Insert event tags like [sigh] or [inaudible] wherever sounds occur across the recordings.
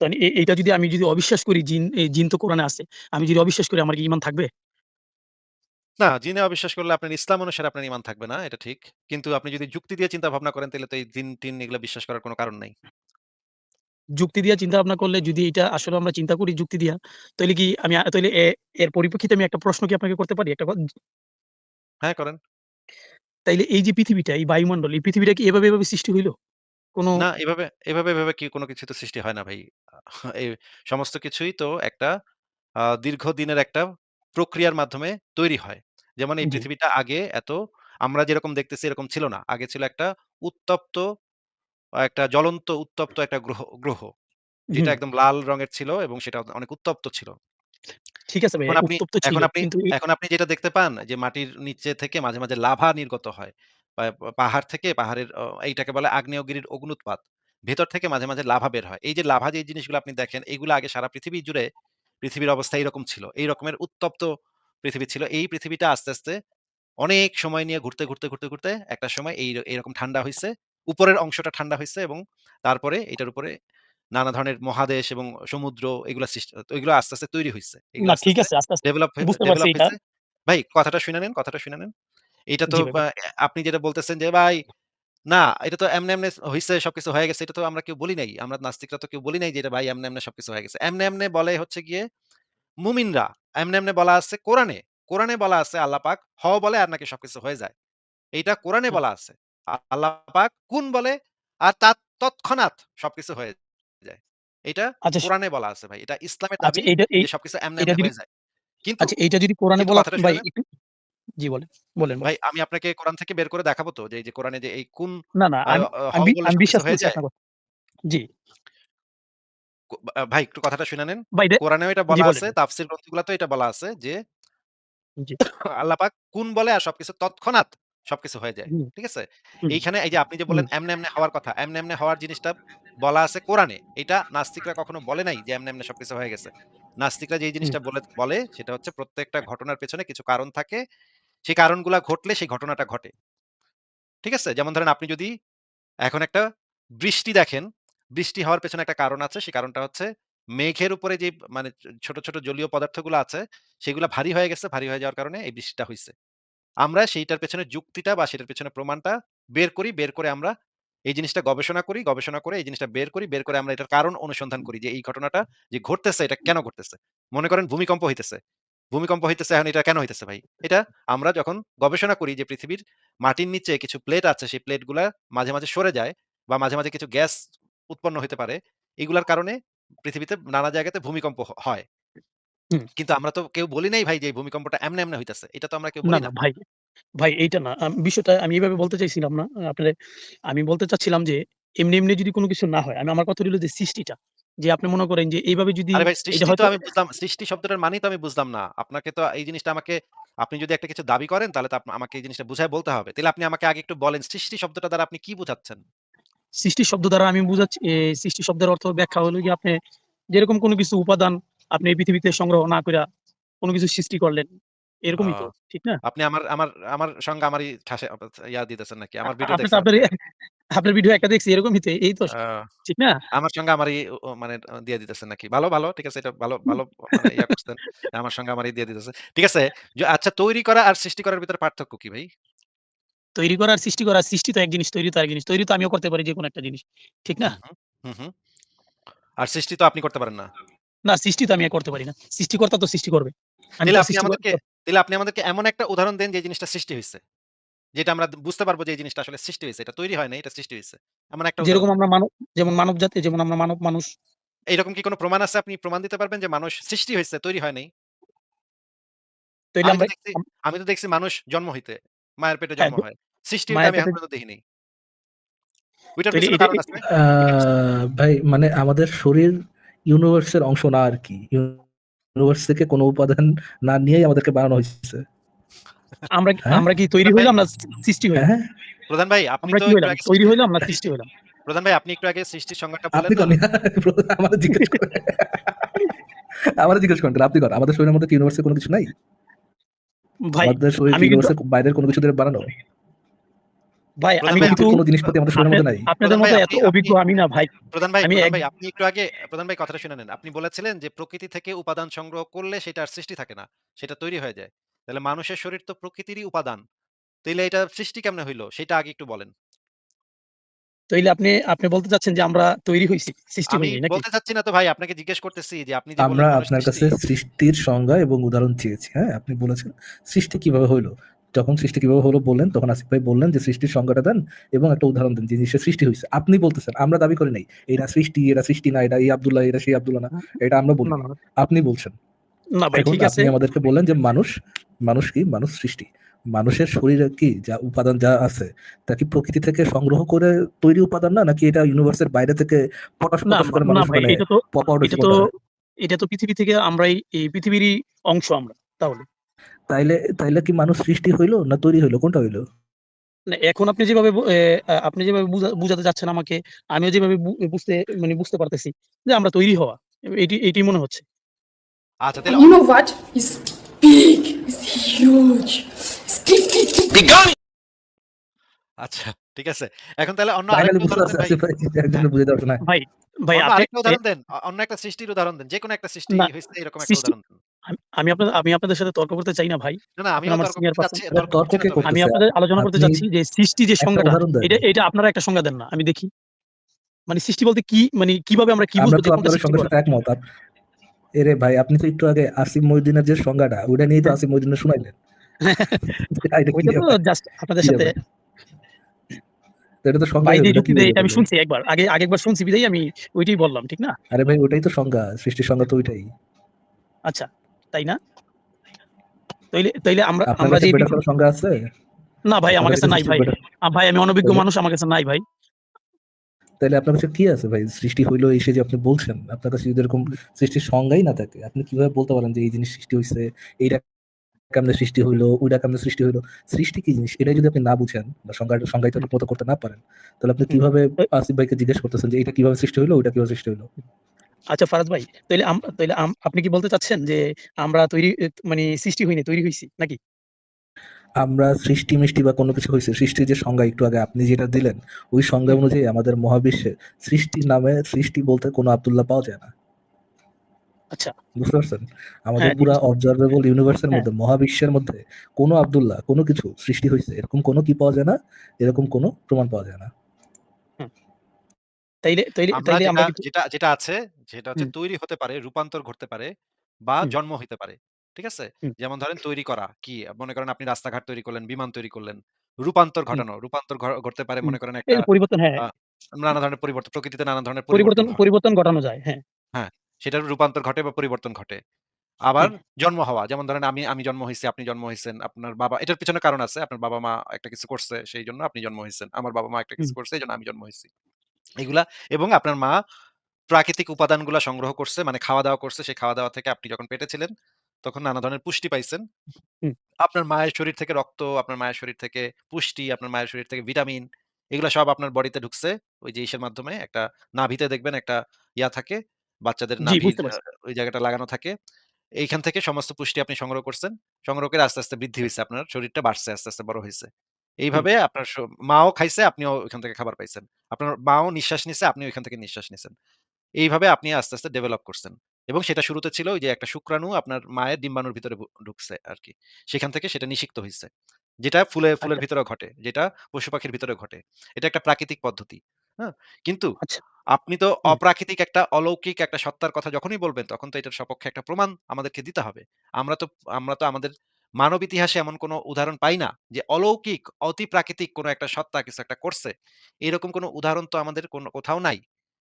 তো এ এইটা যদি আমি যদি অবিশ্বাস করি জিন জিন তো কোরআনে আছে। আমি যদি অবিশ্বাস করি আমার কি ঈমান থাকবে? না, জিনে অবিশ্বাস করলে আপনার ইসলাম অনুসারে আপনার ইমান থাকবে না, এটা ঠিক। কিন্তু আপনি যদি যুক্তি দিয়ে চিন্তা ভাবনা করেন তাহলে তো এই জিন-টিন এগুলা বিশ্বাস করার কোনো কারণ নাই। যুক্তি দিয়া চিন্তা ভাবনা করলে যদি এটা আসলে আমরা চিন্তা করি যুক্তি দিয়া, তাহলে কি আমি তাহলে এর পরিপ্রেক্ষিতে আমি একটা প্রশ্ন কি আপনাকে করতে পারি? একটা হ্যাঁ, করেন। তাইলে এই যে পৃথিবীটা, এই বায়ুমণ্ডল, এই পৃথিবীটা কি এভাবে, এভাবে সৃষ্টি হইল? কোন না, এভাবে এভাবে, এভাবে কি কোন কিছু তো সৃষ্টি হয় না ভাই। এই সমস্ত কিছুই তো একটা আ দীর্ঘদিনের একটা প্রক্রিয়ার মাধ্যমে তৈরি হয়। যেমন এই জি। পৃথিবীটা আগে এত আমরা যেরকম দেখতেছি এরকম ছিল না। আগে ছিল একটা উত্তপ্ত একটা জ্বলন্ত উত্তপ্ত একটা গ্রহ গ্রহ। যেটা হুম। একদম লাল রঙের ছিল এবং সেটা অনেক উত্তপ্ত ছিল। ঠিক আছে ভাই, এখন আপনি উত্তপ্ত ছিল। এখন আপনি কিন্তু এখন আপনি যেটা দেখতে পান যে মাটির নিচে থেকে মাঝে, মাঝে লাভা নির্গত হয়। পাহাড় থেকে পাহাড়ের এইটাকে বলে আগ্নেয়গিরির অগ্নুৎপাত। ভেতর থেকে মাঝে, মাঝে লাভা বের হয়। এই যে লাভা যে জিনিসগুলো আপনি দেখেন এইগুলো আগে সারা পৃথিবী জুড়ে পৃথিবীর অবস্থা এইরকম ছিল। এই রকমের উত্তপ্ত পৃথিবী ছিল। এই পৃথিবীটা আস্তে, আস্তে অনেক সময় নিয়ে ঘুরতে, ঘুরতে, ঘুরতে, ঘুরতে একটা সময় এই এরকম ঠান্ডা হয়েছে উপরের অংশটা ঠান্ডা হয়েছে এবং তারপরে এটার উপরে নানা ধরনের মহাদেশ এবং সমুদ্র এগুলা সৃষ্টি এগুলো আস্তে, আস্তে তৈরি আস্তে, ঠিক আছে, ডেভেলপ ডেভেলপ এটা। ভাই কথাটা শুনে নেন, কথাটা শুনে নেন। এইটা তো জি ভাই, আপনি যেটা বলতেছেন যে ভাই না, এটা তো এমনে, এমনে হইছে সবকিছু হয়ে গেছে। এটা তো আমরা কেউ বলি নাই। আমরা নাস্তিকরা তো কেউ বলি নাই যে এটা ভাই এমনে, এমনে সবকিছু হয়ে গেছে। এমনে, এমনে বলে হচ্ছে গিয়ে মুমিনরা। এমনে, এমনে বলা আছে কোরআনে। কোরআনে বলা আছে আল্লাহ পাক হ বলে আর নাকি সবকিছু হয়ে যায়। এইটা কোরআনে হুম। বলা আছে। আল্লাহ পাক কুন বলে আর তা তৎক্ষণাৎ সবকিছু হয়ে যায়। এটা আচ্ছা স কোরআনে বলা আছে ভাই। এটা ইসলামের আচ্ছা দাবি এইটা এই যে সবকিছু এমনে, এটা এমনে যদি হয়ে যায়। কিন্তু, আচ্ছা এইটা যদি কোরআনে কিন্তু বলা কথাটা ভাই একটু জি বলেন, বলেন, ভাই বলেন। আমি আপনাকে কোরআন থেকে বের করে দেখাবো তো যে এই যে কোরআনে যে এই কুন না, না আ আমি আমি বি বললে আমি সবকিছু বিশ্বাস হয়ে করছি যায়। আপনার কথা। জি। ক আ ভাই একটু কথাটা শুইনা নেন। ভাই দে কোরআনেও এটা জি বলা বলেন। আছে, তাফসীর গ্রন্থগুলাতেও এটা বলা আছে যে জি। [coughs] আল্লাহ পাক কুন বলে আর সবকিছু তৎক্ষণাৎ সবকিছু হয়ে যায়। হুম, ঠিক আছে? হুম, এইখানে এই যে আপনি যে হুম, বললেন এমনে, এমনে হওয়ার কথা। এমনে, এমনে হওয়ার জিনিসটা বলা আছে কোরআনে। এটা নাস্তিকরা কখনো বলে নাই যে এমনে, এমনে সবকিছু হয়ে গেছে। নাস্তিকরা যেই হুম। জিনিসটা বলে বলে সেটা হচ্ছে প্রত্যেকটা ঘটনার পেছনে কিছু কারণ থাকে। সেই কারণগুলা ঘটলে সেই ঘটনাটা ঘটে। ঠিক আছে? যেমন ধরেন আপনি যদি এখন একটা বৃষ্টি দেখেন, বৃষ্টি হওয়ার পেছনে একটা কারণ আছে। সেই কারণটা হচ্ছে মেঘের উপরে যে মানে ছোট, ছোট জলীয় পদার্থগুলো আছে সেগুলা ভারী হয়ে গেছে। ভারী হয়ে যাওয়ার কারণে এই বৃষ্টিটা হইছে। আমরা সেইটার পেছনে যুক্তিটা বা সেটার পেছনে প্রমাণটা বের করি। বের করে আমরা এই জিনিসটা গবেষণা করি। গবেষণা করে এই জিনিসটা বের করি। বের করে আমরা এটার কারণ অনুসন্ধান করি যে এই ঘটনাটা যে ঘটতেছে এটা কেন ঘটতেছে? মনে করেন ভূমিকম্প হইতেছে। ভূমিকম্প হইতেছে এখন এটা কেন হইতেছে ভাই? এটা আমরা যখন গবেষণা করি যে পৃথিবীর মাটির নিচে কিছু প্লেট আছে সেই প্লেটগুলা মাঝে, মাঝে সরে যায় বা মাঝে, মাঝে কিছু গ্যাস উৎপন্ন হইতে পারে। এগুলার কারণে পৃথিবীতে নানা জায়গাতে ভূমিকম্প হয়। কিন্তু আমরা তো কেউ বলি নাই ভাই যে ভূমিকম্পটা এমনে, এমনে হইতেছে। এটা তো আমরা কেউ বলি না। ভাই, ভাই এইটা না। বিষয়টা আমি এইভাবে বলতে চাইছিলাম না। আপনারে আমি বলতে চাচ্ছিলাম যে এমনি, এমনি যদি কোনো কিছু না হয়, আমি আমার কথা হইল যে সৃষ্টিটা। যে আপনি মনে করেন যে এইভাবে যদি আরে ভাই সৃষ্টি তো আমি বুঝলাম। সৃষ্টি শব্দটার মানেই তো আমি বুঝলাম না। আপনাকে তো এই জিনিসটা আমাকে আপনি যদি একটা কিছু দাবি করেন তাহলে তো আমাকে এই জিনিসটা বুঝায় বলতে হবে। তাইলে আপনি আমাকে আগে একটু বলেন সৃষ্টি শব্দটা দ্বারা আপনি কি বুঝাচ্ছেন? সৃষ্টি শব্দ দ্বারা আমি বুঝাচ্ছি সৃষ্টি শব্দের অর্থ ব্যাখ্যা হলো গিয়ে আপনি যেরকম কোন কিছু উপাদান আপনি এই পৃথিবীতে সংগ্রহ না কইরা কোনো কিছু সৃষ্টি করলেন। এরকমই তো, ঠিক না? আপনি আমার আমার আমার সঙ্গে আমারই ঠাসে ইয়া দিতেছেন নাকি? আমার ভিডিও দেখছেন আপনার ভিডিও একটা দেখছি এরকমই তো, এই তো ঠিক না? আমার সঙ্গে আমারই মানে দিয়ে দিতেছেন নাকি? ভালো, ভালো। ঠিক আছে এটা ভালো, ভালো মানে ইয়া করছেন। আমার সঙ্গে আমারই দিয়ে দিতেছে। ঠিক আছে। য আচ্ছা তৈরি করা আর সৃষ্টি করার ভিতরে পার্থক্য কি ভাই? তৈরি করা আর সৃষ্টি করা, সৃষ্টি তো এক জিনিস, তৈরি তো আরেক জিনিস। তৈরি তো আমিও করতে পারি যেকোনো একটা জিনিস। ঠিক না? আর সৃষ্টি তো আপনি করতে পারেন না। না সৃষ্টি তো আমি আর করতে পারি না। সৃষ্টিকর্তা তো সৃষ্টি করবে। আমি তো আপনি আমাদেরকে তাইলে আপনি আমাদেরকে এমন একটা উদাহরণ দেন যে জিনিসটা সৃষ্টি হইছে। যেটা আমরা বুঝতে পারব যে এই জিনিসটা আসলে সৃষ্টি হইছে। এটা তৈরি হয় নাই, এটা সৃষ্টি হইছে। এমন একটা যেরকম। আমরা মানব যেমন মানব জাতি, যেমন আমরা মানব মানুষ এইরকম কি কোন প্রমাণ আছে আপনি প্রমাণ দিতে পারবেন যে মানুষ সৃষ্টি হইছে, তৈরি হয় নাই? তৈরি আমি তো আমরা দেখছি আম আমি তো দেখছি মানুষ জন্ম হইতে, মায়ের পেটে হ্যাঁ, জন্ম হয়। সৃষ্টি হইতে মায়ের আমি পেটে এখন পর্যন্ত দেখি নাই। ওইটার পেছনে এটা কারণ আছে। আ ওইটার পেছনে ভাই মানে আমাদের শরীর ইউনিভার্স এর অংশ না আরকি। ইউনিভার্স থেকে কোন উপাদান না নিয়েই আমাদেরকে বানানো হইছে। আমরা হ্যাঁ? আমরা কি তৈরি হইলাম না সৃষ্টি হইলাম? হ্যাঁ? প্রধান ভাই আপনি তো হইলাম? তৈরি হইলাম না সৃষ্টি হইলাম? প্রধান ভাই আপনি একটু আগে সৃষ্টির সংজ্ঞাটা বললেন আপনি না? কন জিজ্ঞেস করেন। আমারে জিজ্ঞেস করেন আপনি কন। আমাদের শরীরের মধ্যে কি ইউনিভার্স এর কিছু নাই? ভাই আমাদের শরীর ইউনিভার্স বাইরের কোন কিছু দিয়ে বানানো? ভাই আমি কিন্তু কোনো জিনিসপাতি আমাদের শরীরের মধ্যে নাই আপনাদের মতো এত অভিজ্ঞ আমি না ভাই প্রধান ভাই প্রধান ভাই আপনি একটু আগে প্রধান ভাই কথাটা শুনে নেন আপনি বলেছিলেন যে প্রকৃতি থেকে উপাদান সংগ্রহ করলে সেটা আর সৃষ্টি থাকে না সেটা তৈরি হয়ে যায় তাহলে মানুষের শরীর তো প্রকৃতিরই উপাদান। তাইলে এটা সৃষ্টি কেমনে হইল? সেটা আগে একটু বলেন। তাইলে আপনি আপনি বলতে চাচ্ছেন যে আমরা তৈরি হইছি সৃষ্টি হইনি নাকি? বলতে চাচ্ছি না তো ভাই আপনাকে জিজ্ঞেস করতেছি যে আপনি যে আমরা আপনার কাছে সৃষ্টির সংজ্ঞা এবং উদাহরণ চেয়েছি হ্যাঁ? আপনি বলেছেন সৃষ্টি কীভাবে হইল? যখন সৃষ্টি কীভাবে হলো বললেন তখন আসিফ ভাই বললেন যে সৃষ্টির সংজ্ঞাটা দেন এবং একটা উদাহরণ দেন যে জিনিসের সৃষ্টি হয়েছে আপনি বলতেছেন আমরা দাবি করি নাই এটা সৃষ্টি এটা সৃষ্টি না এটা এই আব্দুল্লাহ এটা সেই আব্দুল্লাহ না এটা আমরা বলি আপনি বলছেন। না ভাই ঠিক আছে। আপনি আমাদেরকে বললেন যে মানুষ মানুষ কি? মানুষ সৃষ্টি। মানুষের শরীরে কি যা উপাদান যা আছে তা কি প্রকৃতি থেকে সংগ্রহ করে তৈরি উপাদান না? নাকি এটা ইউনিভার্সের বাইরে থেকে পটাশ পটাশ করে মানুষ মানে এটা তো পপ আউট এটা তো এটা তো পৃথিবী থেকে আমরাই এই পৃথিবীরই অংশ আমরা তাহলে। তাইলে তাইলে কি মানুষ সৃষ্টি হইল না তৈরি হইল? কোনটা হইল? না এখন আপনি যেভাবে আপনি যেভাবে বুঝা- বুঝাতে যাচ্ছেন আমাকে আমিও যেভাবে বুঝতে মানে বুঝতে পারতেছি যে আমরা তৈরি হওয়া। এটি এটি মনে হচ্ছে। আচ্ছা তাহলে And you know what? It's big. It's huge. It's big, big, big. আচ্ছা ঠিক আছে। এখন তাহলে অন্য আরেকটা উদাহরণ দেন ভাই। ভাই না। আরেকটা উদাহরণ দেন। অন্য একটা সৃষ্টির উদাহরণ দেন। যে কোনো একটা সৃষ্টি না, হয়েছে এরকম একটা উদাহরণ দেন। আমি- আমি আপনাদের আমি আপনাদের সাথে তর্ক করতে চাই না ভাই। না না আমি না? আপনাদের আলোচনা করতে চাচ্ছি যে সৃষ্টি যে সংজ্ঞাটা এটা এটা আপনারা একটা সংজ্ঞা দেন না আমি দেখি। মানে সৃষ্টি বলতে কি মানে কীভাবে আমরা কি বুঝব এরে ভাই আপনি তো একটু আগে আসিফ মহিউদ্দিনের যে সংজ্ঞাটা ওটা নিয়ে তো আসিফ মহিউদ্দিনের শুনাইলেন। [laughs] আপনাদের সাথে এটা তো সংজ্ঞা আমি শুনছি একবার আগে আগেরবার শুনছি বিদায় আমি ওইটাই বললাম ঠিক না? আরে ভাই তো সংজ্ঞা সৃষ্টির সংজ্ঞা তো ওইটাই। আচ্ছা তাই না? তাইলে তাইলে আমরা আমরা যে সংজ্ঞা আছে? না ভাই আমার কাছে নাই ভাই। ভাই আমি অনভিজ্ঞ মানুষ আমার কাছে নাই ভাই। তাহলে আপনার কাছে কি আছে ভাই? সৃষ্টি হইল এসে যে আপনি বলছেন আপনার কাছে যদি এরকম সৃষ্টির সংজ্ঞাই না থাকে আপনি কীভাবে বলতে পারেন যে এই জিনিস সৃষ্টি হইছে এইটা কেমনে সৃষ্টি হইল ওইটা কেমনে সৃষ্টি হইল? সৃষ্টি কি জিনিস? এটাই যদি আপনি না বুঝেন বা সংজ্ঞা সংজ্ঞায়িত মতো করতে না পারেন তাহলে আপনি কীভাবে আসিফ ভাইকে জিজ্ঞেস করতেছেন যে এটা কীভাবে সৃষ্টি হইল ওইটা কীভাবে সৃষ্টি হইল? আচ্ছা ফারাজ ভাই তাহলে আম- তাইলে আম- আপনি কি বলতে চাচ্ছেন যে আমরা তৈরি মানে সৃষ্টি হইনি তৈরি হইছি নাকি? আমরা সৃষ্টি মিষ্টি বা কোনো কিছু হয়েছে সৃষ্টির যে সংজ্ঞা একটু আগে আপনি যেটা দিলেন ওই সংজ্ঞা অনুযায়ী আমাদের মহাবিশ্বে সৃষ্টির নামে সৃষ্টি বলতে কোনো আব্দুল্লাহ পাওয়া যায় না। আচ্ছা। বুঝতে পারছেন? আমাদের পুরো অবজারভেবল ইউনিভার্সের। মধ্যে মহাবিশ্বের মধ্যে কোনো আব্দুল্লাহ কোনো কিছু সৃষ্টি হয়েছে এরকম কোনো কি পাওয়া যায় না এরকম কোনো প্রমাণ পাওয়া যায় না। তাইলে তাইলে আমরা যেটা যেটা যেটা আছে যেটা হচ্ছে তৈরি হতে পারে রূপান্তর ঘটতে পারে বা জন্ম হইতে পারে। ঠিক আছে? হুম। যেমন ধরেন তৈরি করা কি? মনে করেন আপনি রাস্তাঘাট তৈরি করলেন বিমান তৈরি করলেন রূপান্তর ঘটানো রূপান্তর ঘ- ঘটতে পারে হুম। মনে করেন একটা পরিবর্তন হ্যাঁ। আহ, নানা ধরনের পরিবর্তন প্রকৃতিতে নানা ধরনের পরিবর্তন পরিবর্তন হয়। পরিবর্তন ঘটানো যায় হ্যাঁ। হ্যাঁ সেটার রূপান্তর ঘটে বা পরিবর্তন ঘটে। আবার জন্ম হওয়া যেমন ধরেন আমি আমি জন্ম হয়েছি আপনি জন্ম হয়েছেন আপনার বাবা এটার পিছনে কারণ আছে আপনার বাবা মা একটা কিছু করছে সেই জন্য আপনি জন্ম হয়েছেন আমার বাবা মা একটা কিছু করছে এই জন্য আমি জন্ম হয়েছি এগুলা এবং আপনার মা প্রাকৃতিক উপাদানগুলা সংগ্রহ করছে মানে খাওয়া দাওয়া করছে সেই খাওয়া দাওয়া থেকে আপনি যখন পেটে ছিলেন তখন নানা ধরনের পুষ্টি পাইছেন। হুম। আপনার মায়ের শরীর থেকে রক্ত আপনার মায়ের শরীর থেকে পুষ্টি আপনার মায়ের শরীর থেকে ভিটামিন এগুলা সব আপনার বডিতে ঢুকছে। ওই যে ইসের মাধ্যমে একটা নাভিতে দেখবেন একটা ইয়া থাকে বাচ্চাদের জি, নাভি বুঝতে পারছি। ওই জায়গাটা লাগানো থাকে। এইখান থেকে সমস্ত পুষ্টি আপনি সংগ্রহ করছেন। সংগ্রহ করে আস্তে আস্তে বৃদ্ধি হয়েছে আপনার শরীরটা বাড়ছে আস্তে আস্তে বড় হয়েছে এইভাবে আপনার মাও খাইছে আপনিও ওইখান থেকে খাবার পাইছেন। আপনার মাও নিঃশ্বাস নিছে আপনি ওইখান থেকে নিঃশ্বাস নিছেন। এইভাবে আপনি আস্তে আস্তে ডেভেলপ করছেন। এবং সেটা শুরুতে ছিল ওই যে একটা শুক্রাণু আপনার মায়ের ডিম্বাণুর ভিতরে ঢুকছে আর কি সেখান থেকে সেটা নিষিক্ত হয়েছে যেটা ফুলে ফুলের আচ্ছা। ভিতরে ঘটে যেটা পশু পাখির ভিতরে ঘটে। এটা একটা প্রাকৃতিক পদ্ধতি হ্যাঁ? কিন্তু আচ্ছা। আপনি তো হুম। অপ্রাকৃতিক একটা অলৌকিক একটা সত্তার কথা যখনই বলবেন তখন তো এটার সপক্ষে একটা প্রমাণ আমাদেরকে দিতে হবে। আমরা তো আমরা তো আমাদের মানব ইতিহাসে এমন কোনো উদাহরণ পাই না যে অলৌকিক অতি প্রাকৃতিক কোনো একটা সত্তা কিছু একটা করছে। এরকম কোনো উদাহরণ তো আমাদের কোনো কোথাও নাই।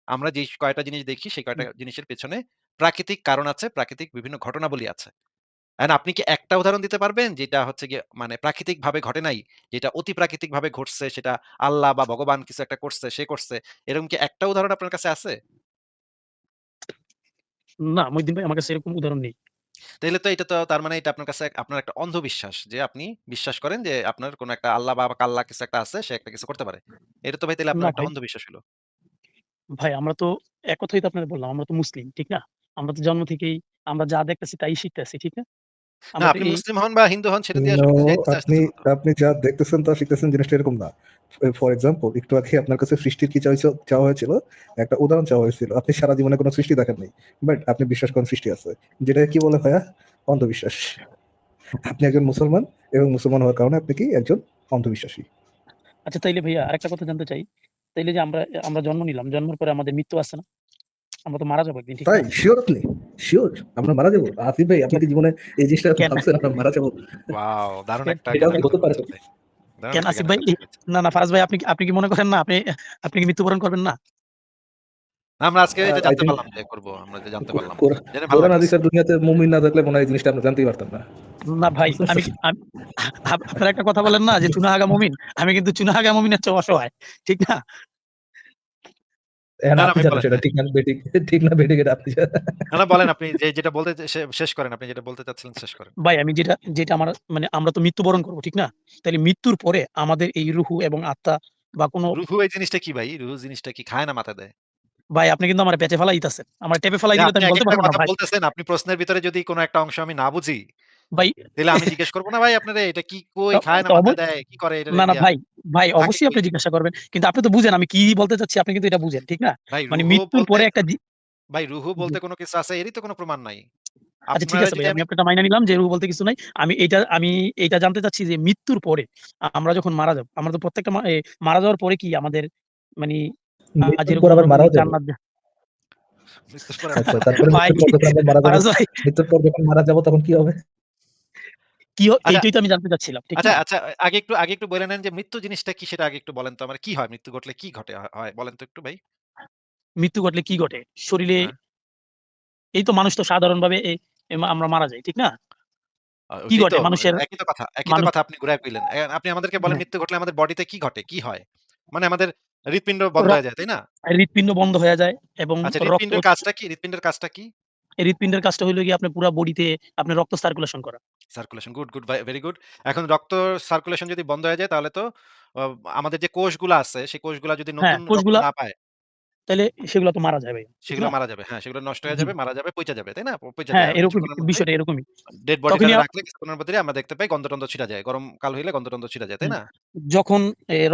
আমরা যে কয়টা জিনিস দেখি সেই কয়টা জিনিসের পেছনে প্রাকৃতিক কারণ আছে প্রাকৃতিক বিভিন্ন ঘটনাবলী আছে। And আপনি কি একটা উদাহরণ দিতে পারবেন? যেটা হচ্ছে গিয়ে মানে প্রাকৃতিক ভাবে ঘটে নাই যেটা অতি প্রাকৃতিক ভাবে ঘটছে সেটা আল্লাহ বা ভগবান কিছু একটা করছে সে করছে এরকম কি একটা উদাহরণ আপনার কাছে আছে? না মহিউদ্দিন ভাই আমার কাছে এরকম উদাহরণ নেই। তাহলে তো এটা তো তার মানে এটা আপনার কাছে আপনার একটা অন্ধবিশ্বাস যে আপনি বিশ্বাস করেন যে আপনার কোন একটা আল্লাহ বা কাল্লা কিছু একটা আছে সে একটা কিছু করতে পারে। এটা তো ভাই তাহলে আপনার একটা অন্ধবিশ্বাস হলো ভাই আমরা তো এক কথাই তো আপনাদের বললাম আমরা তো মুসলিম ঠিক না? আমরা তো জন্ম থেকেই আমরা যা দেখতেছি তাই শিখতেছি ঠিক না? না আমরা আপনি মুসলিম হন বা হিন্দু হন সেটা দিয়ে No, আসলে বুঝাইতে আপনি না। আপনি যা দেখতেছেন তা শিখতেছেন জিনিসটা এরকম না। ফর এক্সাম্পল একটু আগে আপনার কাছে সৃষ্টির কি চাইছো চাওয়া হয়েছিল? একটা উদাহরণ চাওয়া হয়েছিল। আপনি সারা জীবনে কোনো সৃষ্টি দেখেননি বাট আপনি বিশ্বাস করেন সৃষ্টি আছে। যেটা কি বলে ভাইয়া? অন্ধবিশ্বাস। আপনি একজন মুসলমান এবং মুসলমান হওয়ার কারণে আপনি কি একজন অন্ধবিশ্বাসী? আচ্ছা তাইলে ভাইয়া আরেকটা কথা জানতে চাই। তাইলে যে আমরা আমরা জন্ম নিলাম জন্মের পরে আমাদের মৃত্যু আছে না। আমরা তো মারা যাব একদিন ঠিক তাই? শিওর আপনি? শিওর আমরা মারা যাব। আসিফ ভাই আপনাকে জীবনে এই জিনিসটা ভাবছেন আমরা মারা যাব। ওয়াও দারুণ কেন- একটা হতে পারে? কেন আসিফ ভাই? না না ফারাজ ভাই আপনি আপনি কি মনে করেন না আপনি আপনি কি মৃত্যুবরণ করবেন না? আমরা আজকে এটা জানতে পারলাম যে করব আমরা যে জানতে পারলাম। জেনে ভালো কোরআন হাদিসের দুনিয়াতে মুমিন না থাকলে মনে হয় জিনিসটা আমরা জানতেই পারতাম না। না ভাই আমি আমি- আপনারা একটা কথা বলেন না যে চুনাহাগা মমিন? আমি কিন্তু চুনাহাগা মমিনের চেয়ে অসহায় ঠিক না? এখন না, না, আপনি যে যেটা বলতে শেষ করেন আপনি যেটা বলতে চাচ্ছিলেন শেষ করেন। ভাই আমি যেটা যেটা আমার মানে আমরা তো মৃত্যুবরণ করব ঠিক না? তাহলে মৃত্যুর পরে আমাদের এই রুহু এবং আত্মা বা কোনো রুহু এই জিনিসটা কি ভাই? রুহু জিনিসটা কি খায় না মাথা দেয়? ভাই আপনি কিন্তু আমার পেঁচে ফেলাই দিতেছেন আমার টেপে ফেলাই দিলে আমি বলতে পারব না ভাই। বলতেছেন আপনি প্রশ্নের ভিতরে যদি কোনো একটা অংশ আমি না বুঝি ভাই তাহলে আমি জিজ্ঞেস করব না ভাই আপনারে এটা কি কই খায় না মাথা দেয় কি করে এটা না না ভাই ভাই অবশ্যই আপনি? জিজ্ঞাসা করবেন কিন্তু আপনি তো বুঝেন আমি কি বলতে চাচ্ছি আপনি কিন্তু এটা বুঝেন ঠিক না? মানে মৃত্যুর পরে একটা ভাই রুহু বলতে কোনো কিছু আছে এরই তো কোনো প্রমাণ নাই। আচ্ছা ঠিক আছে ভাই আমি আপনারটা মাইনা নিলাম যে রুহু বলতে কিছু নাই। আমি এটা আমি এটা জানতে চাচ্ছি যে মৃত্যুর পরে আমরা যখন মারা যাব আমরা তো প্রত্যেকটা মারা যাওয়ার পরে কি আমাদের মানে মারা যাব তখন কি হবে? কি। এইটাই তো আমি জানতে চাচ্ছিলাম আচ্ছা আচ্ছা আগে একটু আগে একটু বলে নেন যে মৃত্যু জিনিসটা কি সেটা আগে একটু বলেন তো আমার। কি হয় মৃত্যু ঘটলে? কি ঘটে হয়- বলেন তো একটু ভাই। মৃত্যু ঘটলে কি ঘটে? শরীরে হ্যাঁ। এই তো মানুষ তো সাধারণভাবে এই আমরা মারা যাই ঠিক না? কি ঘটে? মানুষের- একই তো কথা একই তো কথা আপনি ঘুরায় কইলেন আপনি আমাদেরকে বলেন হ্যাঁ। মৃত্যু ঘটলে আমাদের বডিতে কি ঘটে? কি হয়? মানে আমাদের হৃৎপিণ্ড বন্ধ হয়ে যায় তাই না? হৃৎপিণ্ড বন্ধ হয়ে যায় এবং আচ্ছা হৃৎপিণ্ডের কাজটা কি? হৃৎপিণ্ডের কাজটা কি? হৃৎপিণ্ডের কাজটা হইল কি আপনার পুরো বডিতে আপনার রক্ত সার্কুলেশন করা। Circulation good good very good এখন রক্ত সার্কুলেশন যদি বন্ধ হয়ে যায় তাহলে তো আমাদের যে কোষগুলো আছে সেই কোষগুলো যদি হ্যাঁ, নতুন কোষগুলা- না পায় তাহলে সেগুলো তো মারা যাবে সেগুলো মারা যাবে হ্যাঁ সেগুলো নষ্ট হয়ে যাবে মারা যাবে পচে যাবে তাই না? পচে যাবে হ্যাঁ এরকম বিষয়টা এরকমই। ডেড বডি রাখলে কিছুক্ষণের মধ্যে আমরা দেখতে পাই গন্ধটন্ধ ছিটা যায় গরম কাল হইলে গন্ধটন্ধ ছিটা যায় তাই না? যখন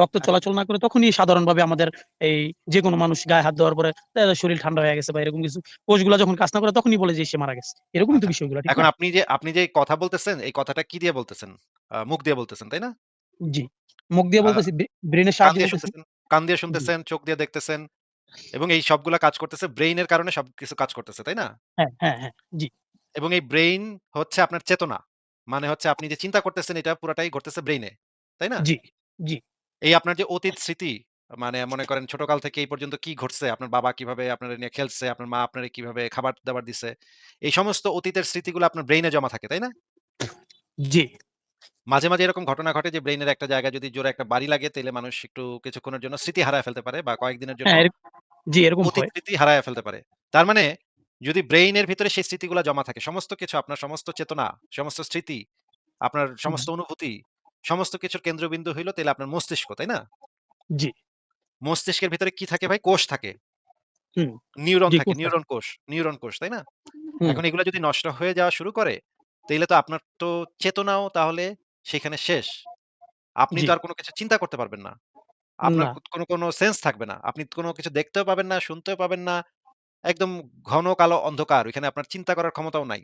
রক্ত চলাচল না করে তখনই সাধারণভাবে আমাদের এই যে কোনো মানুষ গায়ে হাত দেওয়ার পরে তাদের শরীর ঠান্ডা হয়ে গেছে বা এরকম কিছু। কোষগুলো যখন কাজ না করে তখনই বলে যে সে মারা গেছে। এরকমই তো আচ্ছা, বিষয়গুলো ঠিক এখন আপনি যে আপনি যে কথা বলতেছেন এই কথাটা কি দিয়ে বলতেছেন? মুখ দিয়ে বলতেছেন তাই না? জি। মুখ দিয়ে বলতেছি ব্রেনের সাহায্যে কান দিয়ে শুনতেছেন চোখ দিয়ে দেখতেছেন এবং এই সবগুলা কাজ করতেছে ব্রেইনের কারণে সবকিছু কাজ করতেছে তাই না? হ্যাঁ হ্যাঁ হ্যাঁ জি। এবং এই ব্রেইন হচ্ছে আপনার চেতনা। মানে হচ্ছে আপনি যে চিন্তা করতেছেন এটা পুরাটাই ঘটতেছে ব্রেইনে তাই না? জি জি। এই আপনার যে অতীত স্মৃতি মানে মনে করেন ছোটকাল থেকে এই পর্যন্ত কি ঘটছে আপনার বাবা কীভাবে আপনার নিয়ে খেলছে আপনার মা আপনার কীভাবে খাবার দাবার দিছে এই সমস্ত অতীতের স্মৃতিগুলো আপনার ব্রেইনে জমা থাকে তাই না? জি। মাঝে মাঝে এরকম ঘটনা ঘটে যে ব্রেইনের একটা জায়গায় যদি জোরে একটা বাড়ি লাগে তাহলে মানুষ একটু কিছুক্ষণের জন্য স্মৃতি হারায় ফেলতে পারে বা কয়েকদিনের জন্য হ্যাঁ এর- জি এরকম হয়। স্মৃতি হারায় ফেলতে পারে। তার মানে যদি ব্রেইনের ভিতরে সেই স্মৃতিগুলো জমা থাকে সমস্ত কিছু আপনার সমস্ত চেতনা সমস্ত স্মৃতি আপনার সমস্ত অনুভূতি সমস্ত কিছুর কেন্দ্রবিন্দু হইল তাহলে আপনার মস্তিষ্ক তাই না? জি। মস্তিষ্কের ভিতরে কি থাকে ভাই? কোষ থাকে। হুম, নিউরন জি, থাকে কোষ থাকে। নিউরন কোষ নিউরন কোষ তাই না? হুম। এখন এগুলো যদি নষ্ট হয়ে যাওয়া শুরু করে তাহলে তো আপনার তো চেতনাও তাহলে সেখানে শেষ। আপনি জি। তো আর কোনো কিছু চিন্তা করতে পারবেন না। আপনার না। কোনো কোনো সেন্স থাকবে না। আপনি কোনো কিছু দেখতেও পাবেন না শুনতেও পাবেন না। একদম ঘন কালো অন্ধকার ওইখানে আপনার চিন্তা করার ক্ষমতাও নাই।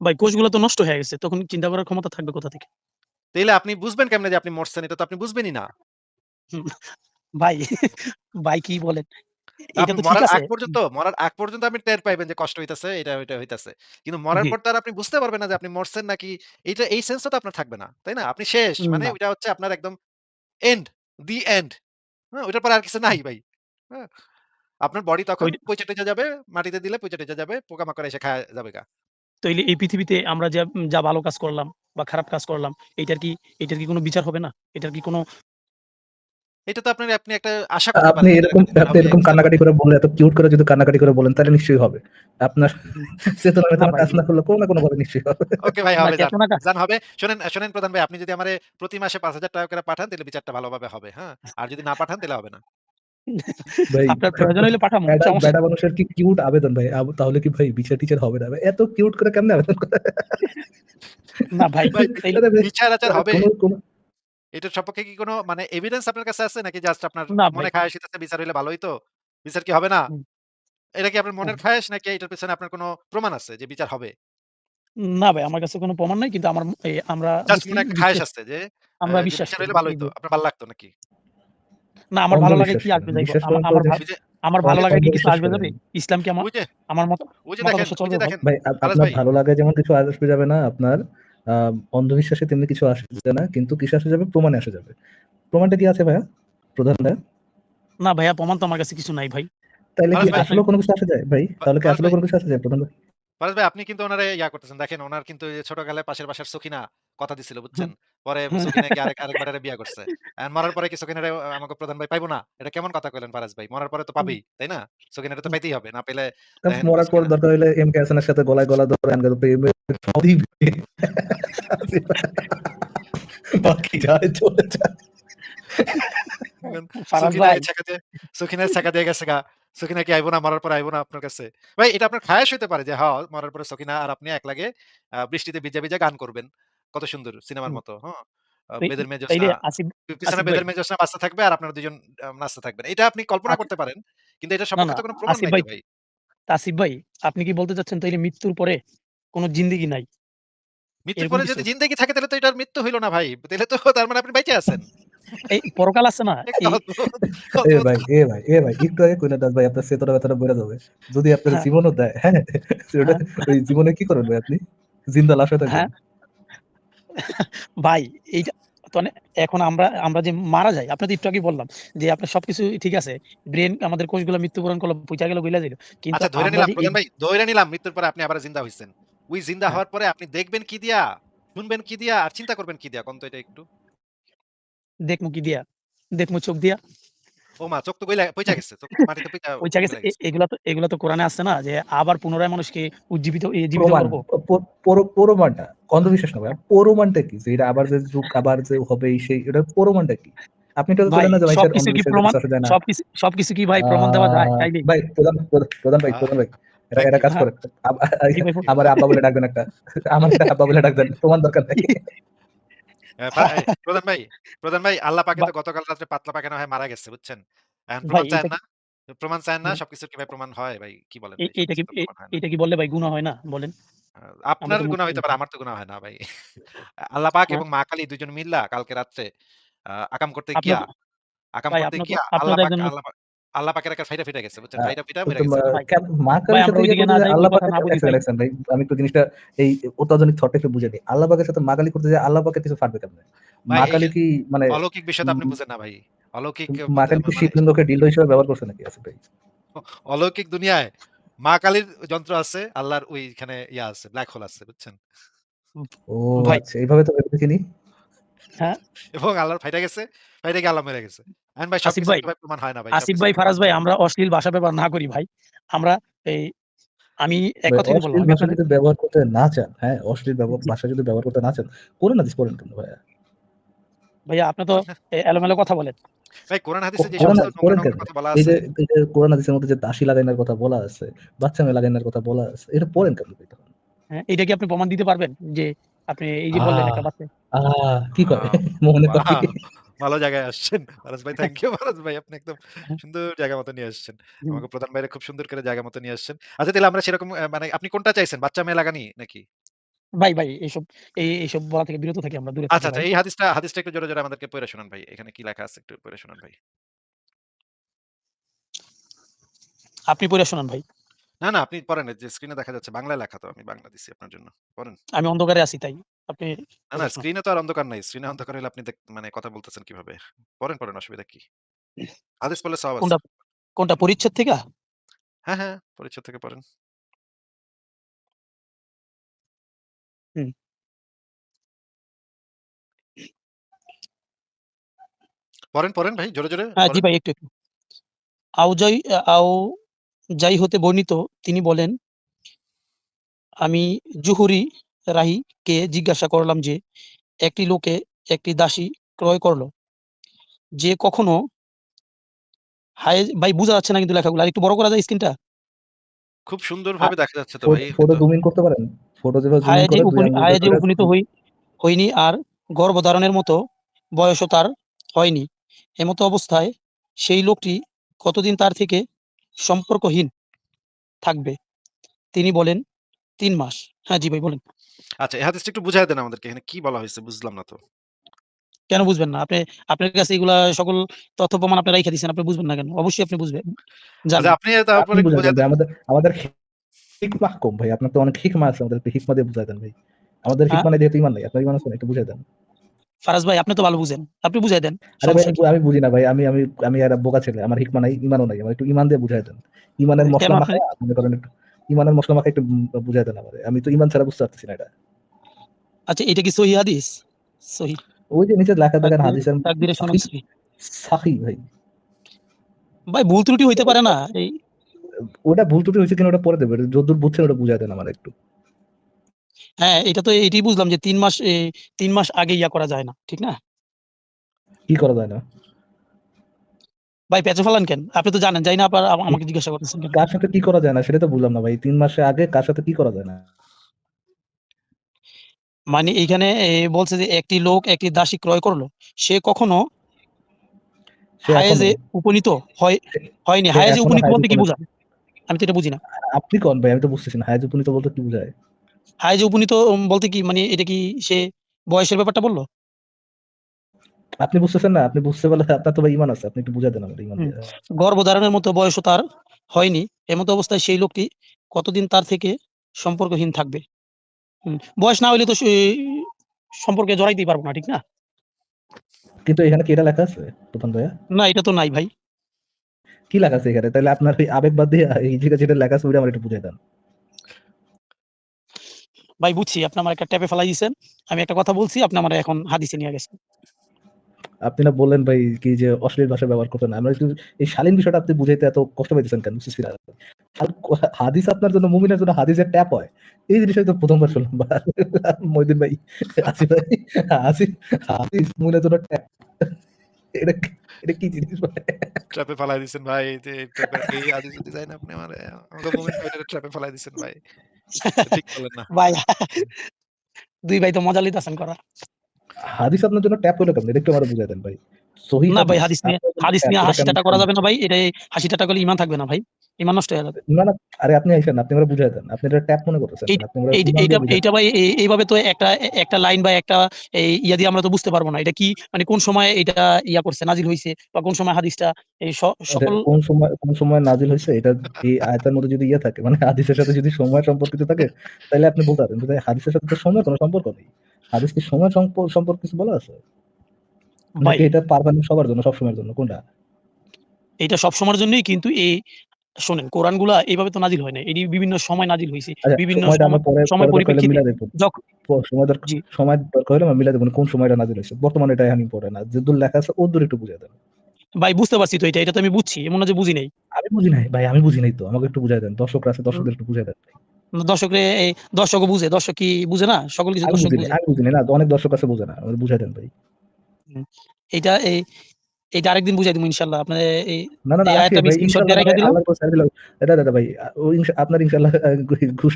ভাই কোষগুলো তো নষ্ট হয়ে গেছে তখন চিন্তা করার ক্ষমতা থাকবে কোথা থেকে? তাইলে আপনি বুঝবেন কেমনে যে আপনি মরছেন এটা তো আপনি বুঝবেনই না। ভাই ভাই কি বলেন? মরার আগ পর্যন্ত মরার আগ পর্যন্ত আপনি টের পাইবেন যে কষ্ট হইতাছে এটা ওইটা হইতাছে। কিন্তু মরার পর তো আপনি বুঝতে পারবেন না যে আপনি মরছেন নাকি এটা এই সেন্সটা তো আপনার থাকবে না তাই না? আপনি শেষ মানে ওইটা হচ্ছে আপনার একদম এন্ড দি এন্ড হ্যাঁ? ওইটার পর আর কিছু নাই ভাই হ্যাঁ? আপনার বডি তখন যাবে মাটিতে দিলে পয়চা টেচা যাবে পোকামাকড় এসে খায় যাবে গা। তাইলে এই পৃথিবীতে আমরা যা যা ভালো কাজ করলাম বা খারাপ কাজ করলাম এটার কি এটার কি কোনো বিচার হবে না? এটার কি কোনো এটা তো আপনার আপনি একটা আশা করতে আপনি পারেন এরকম এরকম আপনি এরকম কান্নাকাটি করে বললে এত কিউট করে যদি কান্নাকাটি করে বলেন তাহলে নিশ্চয়ই হবে। আপনার চেতনা মেতনা ভাই। কাজ না করলে কোনো না কোনো ভাবে নিশ্চয়ই হবে। ওকে ভাই হবে যান। হবে। শোনেন শোনেন প্রধান ভাই আপনি যদি আমারে প্রতি মাসে পাঁচ হাজার টাকা করে পাঠান তাহলে বিচারটা ভালোভাবে হবে হ্যাঁ? আর যদি না পাঠান তাহলে হবে না। [laughs] ভাই আপনার প্রয়োজন হলে পাঠাবো ব্যাটা মানুষের কি কিউট আবেদন ভাই? তাহলে কি ভাই বিচার টিচার হবে না ভাই? এত কিউট করে কেমনে আবেদন করে? না ভাই বিচার আচার হবে। কোনো কোনো এটার সপক্ষে কি কোনো মানে এভিডেন্স আপনার কাছে আছে নাকি জাস্ট আপনার না ভাই। মনে খায়েশ হইতেছে বিচার হইলে ভালোই তো বিচার কি হবে না হুম। এটা কি আপনার মনের হুম। খায়েশ নাকি এটার পেছনে আপনার কোনো প্রমাণ আছে যে বিচার হবে না ভাই আমার কাছে কোনো প্রমাণ নাই কিন্তু আমার আমরা জাস্ট মুসলিম মনে একটা বিশ্বাস আছে যে আমরা যে বিশ্বাস বিচার করি হইলে ভালোই তো আপনার ভালো লাগতো নাকি না আমার ভালো লাগে অন্ধবিশ্বাস কি। আসবে যাইবো বিশ্বাস আমার করেন আমার ভা- ওই যে আমার ভালো লাগে কি কিছু অন্ধবিশ্বাস আসবে করেন। যাবে ইসলাম কি আমার ওই যে আমার মত ওই যে মতাদর্শ দেখেন ওই চলবে যে ভাই দেখেন ভাই আপনার ভাই ভালো লাগে যেমন কিছু আসবে যাবে না আপনার অন্ধবিশ্বাসে তেমনি কিছু আসবে না কিন্তু কিসে আসে যাবে? প্রমাণে আসে যাবে। প্রমাণটা কি আছে ভাইয়া? প্রধান ভাইয়া না ভাইয়া প্রমাণ তো আমার কাছে কিছু নাই ভাই। তাহলে কি আসলে কোনো কিছু আসে যায়? ভাই তাহলে কি আসলে কোনো কিছু আসে যায় প্রধান ভাই ফারাজ ভাই আপনি কিন্তু ওনারে ইয়া করতেছেন। দেখেন ওনার কিন্তু এই যে ছোটকালে পাশের বাসার সখিনা কথা দিছিল বুঝছেন? পরে সখিনা কি আরেক আরেকবার বিয়া করছে। আর মরার পরে কি সখিনারে আমাকে প্রধান ভাই পাইবো না। এটা কেমন কথা কইলেন ফারাজ ভাই? মরার পরে তো পাবেই তাই না? সখিনারে তো পাইতেই হবে না পেলে তা দেখেন মরার পর সখিনা দরকার হলে এম কে হাসানের সাথে গলায় গলা ধরে আনগা প্রেমে সবই বাকি যায় চলে যায়। ফারাজ সখিনা ভাই। ছেকা দিয়ে সখিনার ছেকা দিয়ে গেছে গা। সখিনা কি আইবো না মরার পর আইবো না আপনার কাছে? ভাই এটা আপনার খায়াশ হইতে পারে যে হ্যাঁ মরার পরে সখিনা আর আপনি এক লাগে বৃষ্টিতে ভিজে ভিজে গান করবেন। কত সুন্দর সিনেমার মতো হ্যাঁ? বেদের পিছনে থাকবে আর আপনারা দুজন নাচতে থাকবেন। এটা আপনি কল্পনা করতে পারেন কিন্তু এটা কোনো প্রমাণ নাই ভাই ভাই। আসিফ ভাই আপনি কি বলতে চাচ্ছেন তাইলে মৃত্যুর পরে কোনো জিন্দেগি নাই? মৃত্যুর পরে যদি জিন্দেগি থাকে তাহলে তো এটার মৃত্যু হইল না ভাই তাহলে তো তার মানে আপনি বেঁচে আছেন। [laughs] এই পরকাল আছে না? এ ভাই এ ভাই এ ভাই একটু আগে কইনা দাস ভাই আপনার চেতনা ব্যথাটা বেড়ে যাবে। যদি আপনার হ্যাঁ। জীবনও দেয় হ্যাঁ হ্যাঁ। ওই জীবনে কি করবেন ভাই আপনি? জিন্দা লাশ হয়ে থাকবেন। হ্যাঁ। ভাই এইটা এখন আমরা আমরা যে মারা যাই আপনাদের একটু আগে বললাম যে আপনার সবকিছু ঠিক আছে ব্রেন আমাদের কোষগুলো মৃত্যুবরণ করল পচা গেল গইলা যাইল। কিন্তু আচ্ছা ধরে নিলাম প্রধান ভাই ধরে নিলাম মৃত্যুর পরে আপনি আবার জিন্দা হইছেন। ওই জিন্দা হওয়ার পরে আপনি দেখবেন কি দিয়া শুনবেন কি দিয়া আর চিন্তা করবেন কি দিয়া? কোন তো এটা একটু। দেখমু কি দিয়া দেখমু চোখ দিয়া। ও মা চোখ তো গইলা পয়সা গেছে চোখ মাটিতে পয়সা পচা [laughs] গেছে। এগুলা তো এগুলা তো কোরআনে আছে না যে আবার পুনরায় মানুষকে উজ্জীবিত জীবিত করব। পরমাণটা অন্ধবিশ্বাস না ভাই পরমাণটা কি? যে এটা আবার যে যুগ [laughs] আবার যে হবে সেই এটা পরমাণটা কি? আপনি তো বলেন না যে ভাই সবকিছু কি প্রমাণ সবকিছু সবকিছু কি ভাই প্রমাণ দেওয়া যায়? ভাই প্রধান প্রধান- ভাই প্রধান ভাই এটা এটা কাজ আব- আমার আব্বা বলে ডাকবেন একটা। আমার আব্বা বলে ডাকবেন প্রমাণ দরকার নাই। [laughs] প্রধান ভাই প্রধান ভাই আল্লাহ পাকে তো গতকাল রাত্রে পাতলা পায়খানা হয়ে মারা গেছে বুঝছেন? এখন প্রমাণ চায় না প্রমাণ চায় না হুম, সবকিছুর কি ভাই প্রমাণ হয় ভাই? কি বলেন এ- ভাই এইটা কি সবকিছু বললে ভাই গুনাহ হয় না? বলেন। আপনার গুনাহ হইতে পারে আমার তো গুনাহ হয় না ভাই। [laughs] আল্লাহ পাক হ্যাঁ। এবং মা কালী দুজন মিল্লা কালকে রাত্রে আহ, আকাম করতে গিয়া আকাম করতে গিয়া আল্লাহ পাক আল্লাহ পাক আল্লাহ পাকের একটা ফাইটা ফিটা গেছে বুঝছেন? ফাইটা ফিটা গেছে। ভাই মা ভাই আমরা সাথে ওইদিকে না যাই আল্লাহ পাকের না বলি ভাই আমি একটু জিনিসটা এই অত্যাধুনিক থটটা একটু বুঝে নিই। আল্লাহ পাকের সাথে মা করতে যে আল্লাহ পাকের কিছু ফাটবে কেমনে? কি মানে অলৌকিক বিষয়টা আপনি বুঝেন না ভাই। অলৌকিক মা বুঝে- কি মানে শিবলিঙ্গকে ডিল্ডো হিসেবে ব্যবহার করছে নাকি? আসিফ ভাই। অলৌকিক দুনিয়ায় মা কালীর যন্ত্র আছে আল্লাহর ওইখানে ইয়া আছে ব্ল্যাক হোল আছে বুঝছেন? ও ভাই আচ্ছা এইভাবে তো ভেবে দেখিনি। হ্যাঁ? এবং আল্লাহর ফাইটা গেছে ফাইটা গিয়ে আল্লাহ মেরে গেছে। ভাই আসিফ ভাই তো প্রমাণ হয় না ভাই আসিফ ভাই ফারাজ ভাই আমরা অশ্লীল ভাষা ব্যবহার না করি ভাই। আমরা এই আমি এক ভাই কথাই বললাম। অশ্লীল ভাষা যদি ব্যবহার করতে না চান হ্যাঁ অশ্লীল ভাষা যদি ব্যবহার করতে না চান করে না দিস করেন কেন ভাইয়া? আপনি তো এলোমেলো কথা বলেন। ভাই কোরআন হাদিসে যে সমস্ত কথা বলা এই আছে। এই যে কোরআন হাদিসের মধ্যে যে দাসী লাগাইনার কথা বলা আছে বাচ্চা মেয়ে লাগাইনার কথা বলা আছে এটা পড়েন কেন হ্যাঁ এটা কি আপনি প্রমাণ দিতে পারবেন যে আপনি এই যে বললেন একটা বাচ্চা। আহ কি করে [laughs] মনে করে ভালো জায়গায় আসছেন। ফারাজ ভাই থ্যাংক ইউ ফারাজ ভাই আপনি একদম সুন্দর জায়গা মতো নিয়ে আসছেন। আমাকে প্রধান ভাইরে খুব সুন্দর করে জায়গা মতো নিয়ে আসছেন। আচ্ছা তাহলে আমরা সেরকম মানে আপনি কোনটা চাইছেন বাচ্চা মেয়ে লাগানি নাকি? ভাই ভাই এইসব এই এইসব বলা থেকে বিরত থাকি আমরা দূরে আচ্ছা আচ্ছা এই হাদিসটা হাদিসটা একটু জোরে জোরে আমাদেরকে পড়ে শোনান ভাই। এখানে কি লেখা আছে একটু পড়ে শোনান ভাই। আপনি পড়ে শোনান ভাই। না না আপনি পড়েন এই যে স্ক্রিনে দেখা যাচ্ছে বাংলায় লেখা তো আমি বাংলা দিছি আপনার জন্য পড়েন। আমি অন্ধকারে আছি তাই আপনি না না স্ক্রিনে তো আর অন্ধকার নাই স্ক্রিনে অন্ধকার হলে আপনি দেখ- মানে কথা বলতেছেন কীভাবে? পড়েন পড়েন অসুবিধা কি? হাদিস পড়লে সব আছে। কোনটা কোনটা পরিচ্ছেদ থেকে? হ্যাঁ হ্যাঁ পরিচয় থেকে পড়েন। হুম। পড়েন পড়েন ভাই জোরে জোরে হ্যাঁ জি পড়েন। ভাই একটু একটু। আও যাই আও যাই হতে বর্ণিত তিনি বলেন আমি জুহুরি রাহিকে জিজ্ঞাসা করলাম যে একটি লোকে একটি দাসী ক্রয় করল। যে কখনো হায় ভাই বোঝা যাচ্ছে না কিন্তু লেখাগুলো। আর একটু বড় করা যায় স্ক্রিনটা? খুব সুন্দরভাবে দেখা যাচ্ছে তো ভাই ফটো জুম ইন করতে পারেন? ফটো যেভাবে জুম ইন করে উপনি আঙ্গুল উপনীত হই হইনি আর গর্ভধারণের মতো বয়সও তার হয়নি। এমতো অবস্থায় সেই লোকটি কতদিন তার থেকে সম্পর্কহীন থাকবে। তিনি বলেন তিন মাস। হ্যাঁ জি ভাই বলেন। আচ্ছা এই হাদিসটা একটু বুঝায় দেন আমাদেরকে এখানে কি বলা হয়েছে বুঝলাম না তো। কেন বুঝবেন না? আপনি আপনার কাছে এগুলা সকল তথ্য প্রমাণ আপনি রাইখা দিচ্ছেন আপনি বুঝবেন না কেন? অবশ্যই আপনি বুঝবেন আচ্ছা আপনি তারপরে বুঝাই দেন আমাদের আমাদের হিকমা কম ভাই আপনার তো অনেক হিকমা আছে আমাদের হিকমা দিয়ে বুঝাই দেন ভাই। আমাদের হ্যাঁ? হিকমা যেহেতু ইমান নাই আপনার ইমান আছে একটু বুঝাই দেন। ফারাজ ভাই আপনি তো ভালো বুঝেন। আপনি বুঝাই দেন আরে? আমি বুঝি না ভাই আমি আমি আমি একটা বোকা ছেলে আমার হিকমা নাই ইমানও নাই আমার একটু ইমান দিয়ে বুঝাই দেন। ইমানের মশলা মাখায় মনে করেন একটু ইমানের মশলা মাখায় একটু বুঝাই দেন আমারে আমি তো ইমান ছাড়া বুঝতে পারতেছি না এটা। আচ্ছা এটা কি সহি হাদিস? সহি। ওই যে নিচে লেখা তাকদীর- হাদিসের তাকদীরে সাহি- সহি। ভাই। ভাই ভুল ত্রুটি হইতে পারে না এই ওটা ভুল ত্রুটি হয়েছে কিনা ওটা পরে দেবে যদুর বুঝছেন ওটা বুঝাই দেন আমার একটু। হ্যাঁ এটা তো এটাই বুঝলাম যে তিন মাস তিন মাস আগে ইয়া করা যায় না ঠিক না? কি করা যায় না? ভাই পেঁচে ফেলান কেন? আপনি তো জানেন যাই না আবার আমাকে জিজ্ঞাসা করতেছেন কেন? কার সাথে কি করা যায় না সেটা তো বুঝলাম না ভাই তিন মাসে আগে কার সাথে কি করা যায় না? মানে এইখানে এ, বলছে যে একটি লোক একটি দাসী ক্রয় করল সে কখনো হায়েজে উপনীত হয় হয়নি। হায়েজে উপনীত বলতে কি। বোঝায়? আমি তো এটা বুঝি না। আপনি কোন ভাই? আমি তো বুঝতেছি না হায়াজ উপনীত বলতে কি বোঝায়? হায়েজে উপনীত বলতে কি মানে এটা কি সে বয়সের ব্যাপারটা বলল? আপনি বুঝতেছেন না আপনি বুঝতে পারলে আপনার তো ইমান আছে আপনি একটু বুঝাই দেন আমার ইমান। দিয়ে। গর্ভধারণের মতো বয়সও তার হয়নি এমতো অবস্থায় সেই লোকটি কতদিন তার থেকে সম্পর্কহীন থাকবে? বয়স না হইলে তো সম্পর্কে জড়াইতেই পারব না ঠিক না? কিন্তু এখানে কি এটা লেখা আছে প্রথম ভাইয়া? না এটা তো নাই ভাই। কি লেখা আছে এখানে? তাহলে আপনার ওই আবেগ বাদ দিয়ে এই জায়গায় যেটা লেখা আছে ওইটা আমার একটু বুঝাই দেন। ভাই বুঝছি আপনি আমার একটা ট্যাপে ফেলাই দিয়েছেন আমি একটা কথা বলছি আপনি আমার এখন হাদিসে নিয়ে গেছেন। আপনি না বললেন ভাই কি যে অশ্লীল ভাষা ব্যবহার করতেন আমরা একটু এই শালীন বিষয়টা আপনি বুঝাইতে এত কষ্ট পাইতেছেন কেন? না। হাদিস আপনার জন্য মুমিনের জন্য হাদিসের ট্যাপ হয়। এই জিনিসটা তো প্রথমবার শুনলাম। মইদিন ভাই আসিফ ভাই আসিফ হাদিস মুমিনের জন্য ট্যাপ। এটা এটা কি জিনিস ভাই? ট্র্যাপে ফেলাই দিছেন ভাই এই হাদিস আপনি আমার আমাকে মোমেন্ট ট্র্যাপে ফেলাই দিছেন ভাই। বলেন ভাই দুই ভাই তো মজা লিতেছেন করা। হাদিস আপনার জন্য ট্যাপ হলো কেমন? এটা একটু আমার বুঝাই দেন ভাই। সহি না ভাই হাদিস নিয়ে হাদিস নিয়ে হাসি ঠাট্টা করা যাবে না ভাই এটা হাসি ঠাট্টা করলে ইমান থাকবে না ভাই ইমান নষ্ট হয়ে যাবে। না না আরে আপনি আইসেন আপনি আমরা বুঝাই দেন আপনি এটা ট্যাপ মনে করতেছেন এইটা এইটা ভাই এইভাবে তো একটা একটা লাইন বা একটা ইয়া দিয়ে আমরা তো বুঝতে পারব না এটা কি মানে কোন সময় এটা ইয়া করছে নাজিল হইছে বা কোন সময় হাদিসটা এই সকল কোন সময় কোন সময় নাজিল হয়েছে এটা এই আয়াতের মধ্যে যদি ইয়ে থাকে মানে হাদিসের সাথে যদি সময় সম্পর্কিত থাকে তাহলে আপনি বলতে পারেন হাদিসের সাথে তো সময় কোনো সম্পর্ক নেই। হাদিস কি সময় সম্পর্ক কিছু বলা আছে? নাকি এটা পারমানেন্ট সবার জন্য সব সময়ের জন্য? কোনটা? এটা সব সময়ের জন্যই কিন্তু এই শোনেন কোরআনগুলা এইভাবে তো নাজিল হয় না এটি বিভিন্ন সময় নাজিল হয়েছে আচ্ছা বিভিন্ন সময় পরিপ্রেক্ষিতে সময় দরকার সময় দরকার হলে আমরা মিলাই দেখব কোন সময়টা নাজিল হয়েছে। বর্তমানে এটা এখন ইম্পর্টেন্ট না। যে দূর লেখা আছে ও দূর একটু বুঝাই দেন। ভাই বুঝতে পারছি তো এটা এটা তো আমি বুঝছি এমন না যে বুঝি নাই। আমি বুঝি নাই ভাই আমি বুঝি নাই তো। আমাকে একটু বুঝাই দেন। দর্শকরা আছে দর্শকদের একটু বুঝাই দেন। দর্শকরে এই দর্শকও বুঝে দর্শক কি বুঝে না? সকল কিছু আমি দর্শক বুঝে। আমি বুঝি না অনেক দর্শক আছে বুঝে না বুঝাই দেন ভাই। এটা এই এটা আরেকদিন বুঝাই দিব ইনশাল্লাহ। আপনার এই না না এটা দাদা ভাই ইনশাআল্লাহ মারি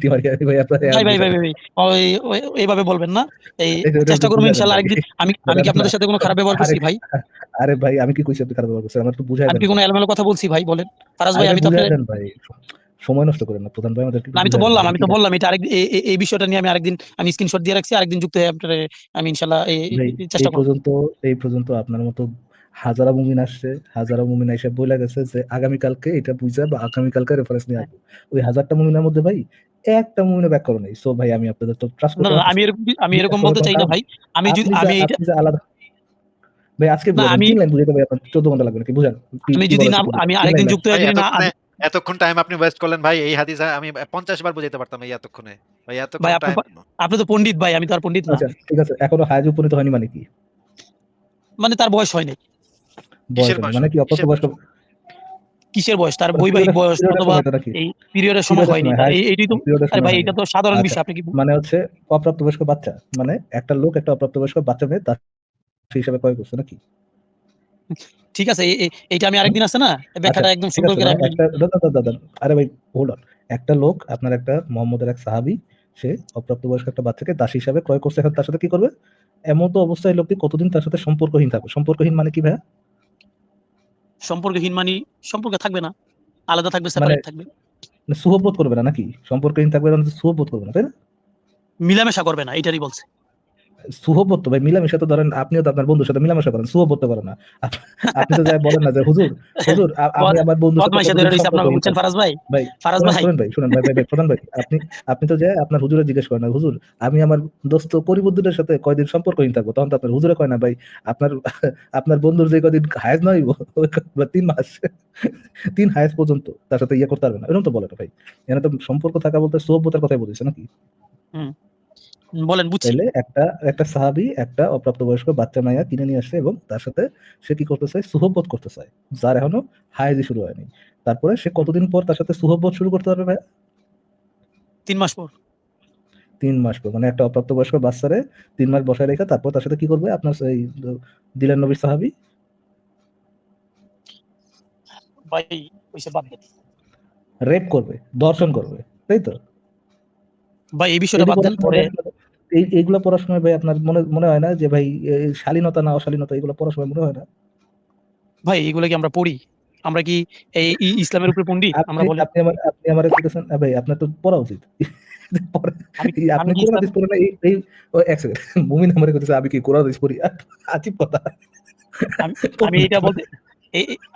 ভাই ভাই ভাই ভাই ওই এইভাবে বলবেন না। এই চেষ্টা করব। আরেকদিন। আমি আমি কি আপনাদের সাথে কোনো খারাপ ব্যবহার করছি ভাই? আরে ভাই আমি কি কইছি আপনি খারাপ ব্যবহার করছেন? আমার একটু বুঝাই আমি কি কোনো এলোমেলো কথা বলছি ভাই? বলেন। ফারাজ ভাই আমি তো ভাই। সময় নষ্ট করেন না। প্রধান ভাই আমাদেরকে আমি তো বললাম আমি তো বললাম এটা আরেক এই- বিষয়টা নিয়ে আমি আরেকদিন আমি স্ক্রিনশট দিয়ে রাখছি আরেকদিন যুক্ত হয়ে আপনার আমি ইনশাল্লাহ এই চেষ্টা এই করব। পর্যন্ত এই পর্যন্ত আপনার মতো হাজারা মুমিন আসছে হাজারা মুমিন এসে বলে গেছে যে আগামীকালকে এটা বুঝা বা আগামীকালকে রেফারেন্স নিয়ে আসব। ওই হাজারটা মুমিনের মধ্যে ভাই একটা মুমিনে ব্যাক করো নাই। সো ভাই আমি আপনাদের তো ট্রাস্ট না করতে না। আমি এরকম আমি এরকম বলতে চাই না ভাই। আমি যদি আমি যে আলাদা ভাই আজকে না, বুঝাবেন আমি- তিন লাইন বুঝাইতে ভাই আপনার চোদ্দ ঘণ্টা লাগবে নাকি? বুঝান আমি যদি না আমি আরেকদিন যুক্ত যদি না এতক্ষণে টাইম আপনি ওয়েস্ট করলেন ভাই এই হাদিস আমি পঞ্চাশ বার বুঝাইতে পারতাম এই এতক্ষণে। ভাই এতক্ষণ ভাই, আপনি তো পণ্ডিত ভাই আমি তো আর পণ্ডিত না। আচ্ছা ঠিক আছে এখনও হায়াজ উপনীত হয়নি মানে কি? মানে তার বয়স হয়নি কিসের বয়স? মানে কি অপ্রাপ্তবয়স্ক কিসের বয়স? তার বৈবাহিক বয়স অথবা এই পিরিয়ডের সময় হয়নি। সময়, তার হ্যাঁ। এই- এইটাই তো আরে ভাই এটা তো সাধারণ আচ্ছা। বিষয় আপনি কি মানে হচ্ছে অপ্রাপ্তবয়স্ক বাচ্চা মানে একটা লোক একটা অপ্রাপ্তবয়স্ক বাচ্চা মেয়ে তার সেই হিসাবে ক্রয় করছে নাকি? ঠিক আছে এইটা আমি আরেকদিন আছে না? ব্যাখ্যাটা একদম সুন্দর করে আরে ভাই হোল্ড অন একটা লোক আপনার একটা মোহাম্মদের এক সাহাবী সে অপ্রাপ্তবয়স্ক একটা বাচ্চাকে দাসী হিসাবে ক্রয় করছে এখন তার সাথে কি করবে? এমন তো অবস্থায় লোকটি কতদিন তার সাথে সম্পর্কহীন থাকবে? সম্পর্কহীন মানে কি ভাই সম্পর্কহীন মানি সম্পর্কে থাকবে না আলাদা থাকবে মানে সেপারেট থাকবে সুহবোধ করবে না নাকি? সম্পর্কহীন থাকবে মানে সুহবোধ করবে না তাই না? মিলামেশা করবে না এটারই বলছে। সুহবোধ ভাই মিলামেশা তো ধরেন আপনিও তো আপনার বন্ধুর সাথে মিলামেশা করেন সুহবোধ তো করেন না। আপনি তো যাই বলেন না যে হুজুর হুজুর আমি আমার বন্ধুর সাথে বুঝছেন ফারাজ ভাই? ভাই ফারাজ ভাই। শুনেন ভাই শুনেন ভাই ভাই প্রধান ভাই আপনি আপনি তো যায় আপনার হুজুরে জিজ্ঞেস করেন না হুজুর আমি আমার দোস্ত পরিবর্তনের সাথে কয়দিন সম্পর্কহীন থাকব? তখন তো আপনার হুজুরে কয় না ভাই আপনার আপনার বন্ধুর যে কদিন হায়াজ নয় তিন মাস তিন হায়াজ পর্যন্ত তার সাথে ইয়ে করতে পারবে না। এরকম তো বলে না ভাই। এখানে তো সম্পর্ক থাকা বলতে সভ্যতার কথাই বলেছে নাকি? বলেন বুঝছি। একটা একটা সাহাবি একটা অপ্রাপ্তবয়স্ক বাচ্চা মাইয়া কিনে নিয়ে আসছে এবং তার সাথে সে কি করতে চায়? সুহব্বত করতে চায় যার এখনও হায়াজি শুরু হয়নি। তারপরে সে কতদিন পর তার সাথে সুহব্বত শুরু করতে পারবে ভাই? তিন মাস পর। তিন মাস পর মানে একটা অপ্রাপ্তবয়স্ক বাচ্চারে তিন মাস বসায় রেখে তারপর তার সাথে কি করবে আপনার এই দিলেন নবীর সাহাবি? ভাই ওইসব বাদ রেপ করবে দর্শন করবে তাই তো? ভাই এই বিষয়টা বাদ দেন পরে। এইগুলো পড়ার সময় ভাই আপনার মনে মনে হয় না যে ভাই শালীনতা না অশালীনতা এগুলো পড়ার সময় মনে হয় না? ভাই এগুলো কি আমরা পড়ি? আমরা কি এই ইসলামের উপরে পণ্ডিত? আমরা বলি আপনি আমার আপনি আমার বলতেছেন ভাই আপনার তো পড়া উচিত। আপনি কি কোরআন হাদিস পড়েন এই এক সেকেন্ড মুমিন আমারে কইতেছে আমি কি কোরআন হাদিস পড়ি? আজীব কথা আমি- এটা বলতে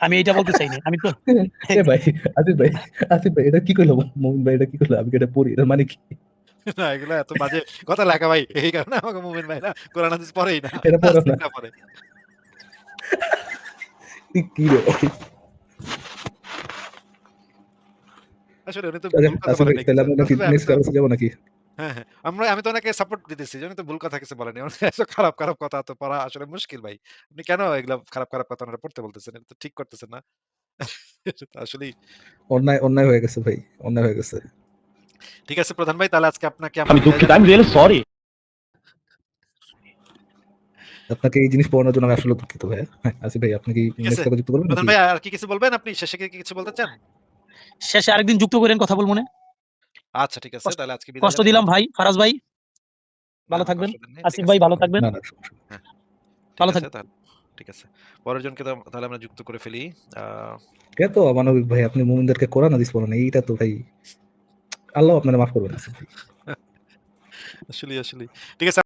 আমি এটা বলতে চাইনি। আমি তো এ ভাই আসিফ ভাই আসিফ ভাই এটা কি কইলো মুমিন ভাই? এটা কি কইলো? আমি কি এটা পড়ি? এর মানে কি? না এগুলো এত বাজে কথা লেখা ভাই এই কারণে আমাকে মুমিন ভাই না কোরআন হাদিস পড়েই না এটা পড়ো না। পড়ে। কি রে আসলে উনি তো আচ্ছা, ভুল কথা আমরা নাকি আমি তো- ক্লাসে যাব নাকি? হ্যাঁ হ্যাঁ আমরা আমি তো ওনাকে সাপোর্ট দিতেছি উনি তো ভুল কথা কিছু বলেনি এত খারাপ খারাপ কথা তো পড়া আসলে মুশকিল ভাই। আপনি কেন এগুলা খারাপ খারাপ কথা ওনারা পড়তে বলতেছেন? এটা তো ঠিক করতেছেন না। [laughs] আসলে অন্যায় অন্যায় হয়ে গেছে ভাই অন্যায় হয়ে গেছে। ঠিক আছে প্রধান ভাই তাহলে আজকে আপনাকে আমি দুঃখিত আমি রিয়েলি সরি আপনাকে এই জিনিস পড়ানোর জন্য আমি আসলে দুঃখিত ভাই হ্যাঁ, আসিফ ভাই আপনি কি নেক্সট কথা যুক্ত করবেন প্রধান ভাই আর কি কিছু বলবেন আপনি? শেষে কি কিছু বলতে চান? শেষে আরেকদিন যুক্ত করেন কথা বলব না। আচ্ছা ঠিক আছে তাহলে আজকে বিদায় কষ্ট দিলাম ভাই ফারাজ ভাই। ভালো থাকবেন। আসিফ ভাই ভালো থাকবেন। না না ভালো তাহলে ঠিক আছে। পরের জনকে তাহলে আমরা যুক্ত করে ফেলি। কে তো অমানবিক ভাই আপনি মুমিনদেরকে কোরআন হাদিস পড়ান এইটা তো ভাই আল্লাহ আপনারা মাফ করবেন। আসলে আসলে ঠিক আছে